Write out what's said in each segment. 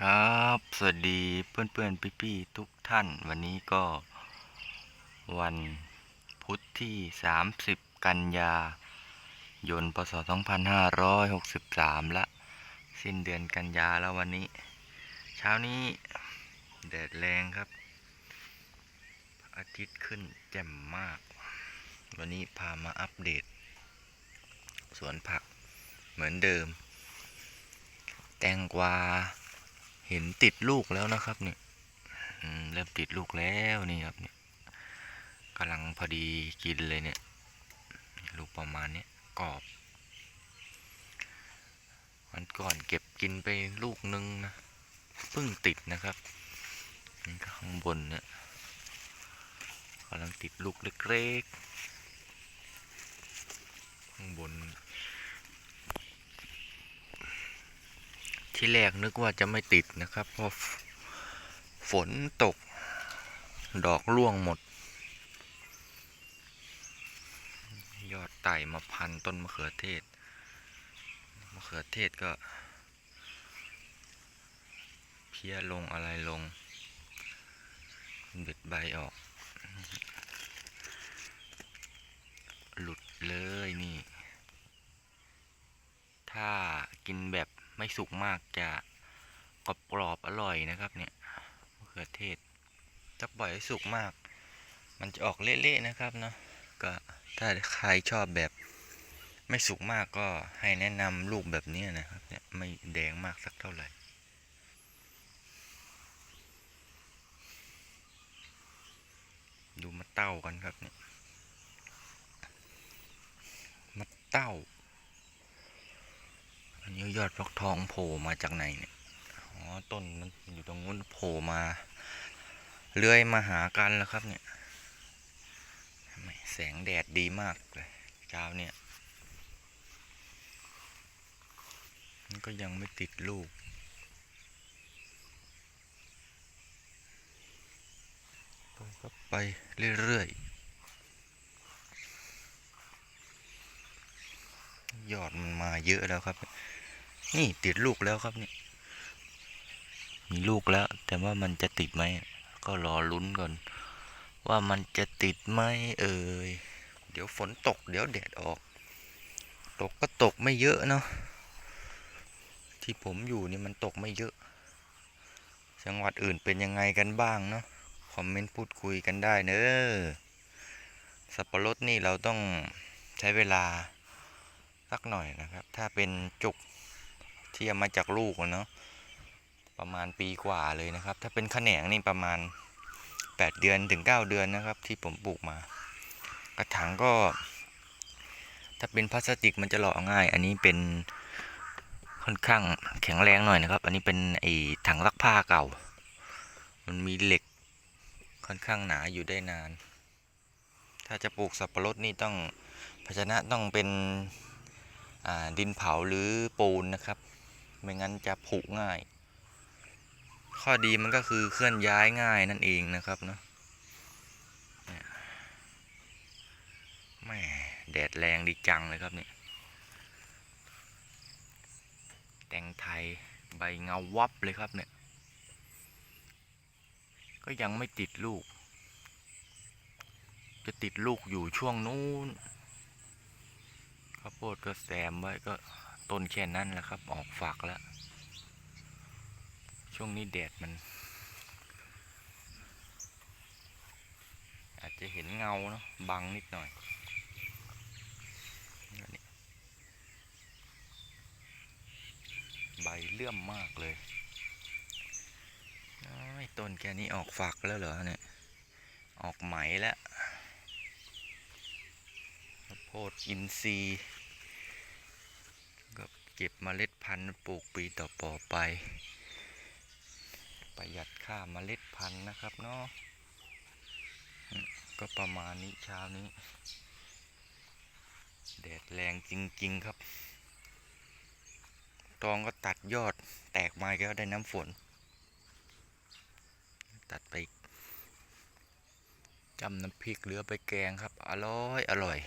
ครับ สวัสดีเพื่อนเพื่อนพี่พี่ๆทุกท่าน วันนี้ก็วันพุธที่ 30 กันยายนพศ2563 ละสิ้นเดือนกันยาแล้ววันนี้ เช้านี้แดดแรงครับ อาทิตย์ขึ้นแจ่มมาก วันนี้พามาอัปเดต สวนผักเหมือนเดิม แตงกวา เห็นติดลูกแล้วนะครับเนี่ยเริ่มติดลูกแล้วนี่ครับเนี่ยกำลังพอดีกินเลยเนี่ย ลูกประมาณนี้กรอบวันก่อนเก็บกินไปลูกนึงนะเพิ่งติดนะครับนี่ข้างบนเนี่ยกำลังติดลูกเล็กๆข้างบน ที่แรกนึกว่าจะไม่ติดนะครับ เพราะฝนตก ดอกร่วงหมด ยอดไต่มาพันต้นมะเขือเทศ มะเขือเทศก็ เพี้ยลงอะไรลงเบ็ดใบออก หลุดเลยนี่ ถ้ากินแบบ ไม่สุกมากจะกรอบกรอบอร่อยนะครับ เนี่ยมะเขือเทศถ้าปล่อยให้สุกมาก มันจะออกเละๆนะครับเนาะก็ถ้าใครชอบแบบไม่สุกมากก็ให้แนะนำลูกแบบนี้นะครับ เนี่ยไม่แดงมากสักเท่าไหร่ดูมะเต้ากันครับเนี่ยมะเต้า อยอดฟักทองโผล่มาจากไหนเนี่ย อ๋อ ต้นมันอยู่ตรงนู้นโผล่มา เลื้อยมาหากันแล้วครับเนี่ยแหม่แสงแดดดีมากเลยเช้าเนี่ยมันก็ยังไม่ติดลูก ไปครับไปเรื่อยๆ ยอดมันมาเยอะแล้วครับ นี่ติดลูกแล้วครับเนี่ยมีลูกแล้ว แต่ว่ามันจะติดไหมก็รอลุ้นก่อน ว่ามันจะติดไหมเอ่ยเดี๋ยวฝนตก เดี๋ยวแดดออก ตกก็ตกไม่เยอะเนาะที่ผมอยู่นี่มันตกไม่เยอะ จังหวัดอื่นเป็นยังไงกันบ้างเนาะคอมเมนต์พูดคุยกันได้เนอะสับปะรดนี่เราต้องใช้เวลาสักหน่อยนะครับ ถ้าเป็นจุก ที่เอามาจากลูกเนาะประมาณปีกว่าเลยนะครับ ถ้าเป็นแขนงนี่ประมาณ 8 เดือนถึง 9 เดือนนะครับ ที่ผมปลูกมา กระถางก็ ถ้าเป็นพลาสติกมันจะหล่อง่าย อันนี้เป็นค่อนข้างแข็งแรงหน่อยนะครับ อันนี้เป็นไอ้ถังซักผ้าเก่า มันมีเหล็กค่อนข้างหนาอยู่ได้นาน ถ้าจะปลูกสับปะรดนี่ต้องภาชนะต้องเป็นดินเผาหรือปูนนะครับ ไม่งั้นจะผุง่าย ข้อดีมันก็คือเคลื่อนย้ายง่ายนั่นเองนะครับเนาะแม่แดดแรงดีจังเลยครับเนี่ยแตงไทยใบเงาวับเลยครับเนี่ย ก็ยังไม่ติดลูก จะติดลูกอยู่ช่วงนู้นข้าวโพดก็แซมไว้ก็ ต้นแค่นั้นแหละครับ ออกฝักแล้ว ช่วงนี้แดดมัน อาจจะเห็นเงาเนาะบังนิดหน่อยใบเลื่อมมากเลยน้อยต้นแค่นี้ออกฝักแล้วเหรอเนี่ย ออกไหมแล้วโพดอินทรีย์ เก็บเมล็ดพันธุ์ปลูกปีต่อๆไป ประหยัดค่าเมล็ดพันธุ์นะครับเนาะก็ประมาณนี้เช้านี้ แดดแรงจริง ๆ ครับ ตองก็ตัดยอดแตกมาก็ได้น้ำฝน ตัดไปจำน้ำพริกเหลือไปแกงครับ อร่อย อร่อย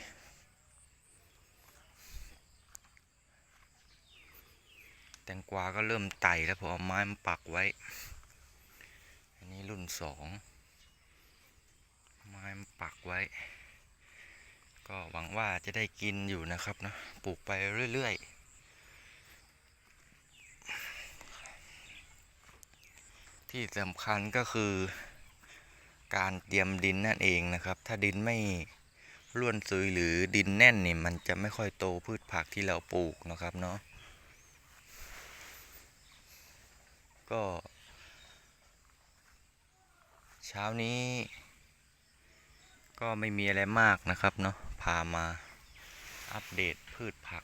แตงกวาก็เริ่มไต่แล้วผมเอาไม้มาปักไว้ อันนี้รุ่นสองไม้มาปักไว้ ก็หวังว่าจะได้กินอยู่นะครับนะปลูกไปเรื่อยๆที่สำคัญก็คือการเตรียมดินนั่นเองนะครับ ถ้าดินไม่ร่วนซุยหรือดินแน่นนี่มันจะไม่ค่อยโตพืชผักที่เราปลูกนะครับเนาะ ก็ เช้านี้ ก็ไม่มีอะไรมากนะครับเนาะพามาอัปเดตพืชผัก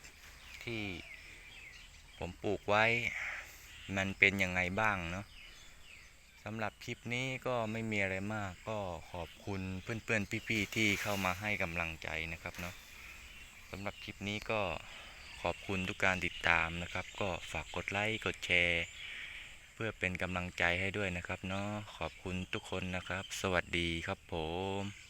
ที่ผมปลูกไว้ มันเป็นยังไงบ้างเนาะสำหรับคลิปนี้ก็ไม่มีอะไรมากก็ขอบคุณเพื่อนๆพี่ๆที่เข้ามาให้กำลังใจนะครับเนาะสำหรับคลิปนี้ก็ขอบคุณทุกการติดตามนะครับ ก็ฝากกดไลค์ กดแชร์ พื่อเป็นกำลังใจให้ด้วยนะครับเนาะขอบคุณทุกคนนะครับ สวัสดีครับผม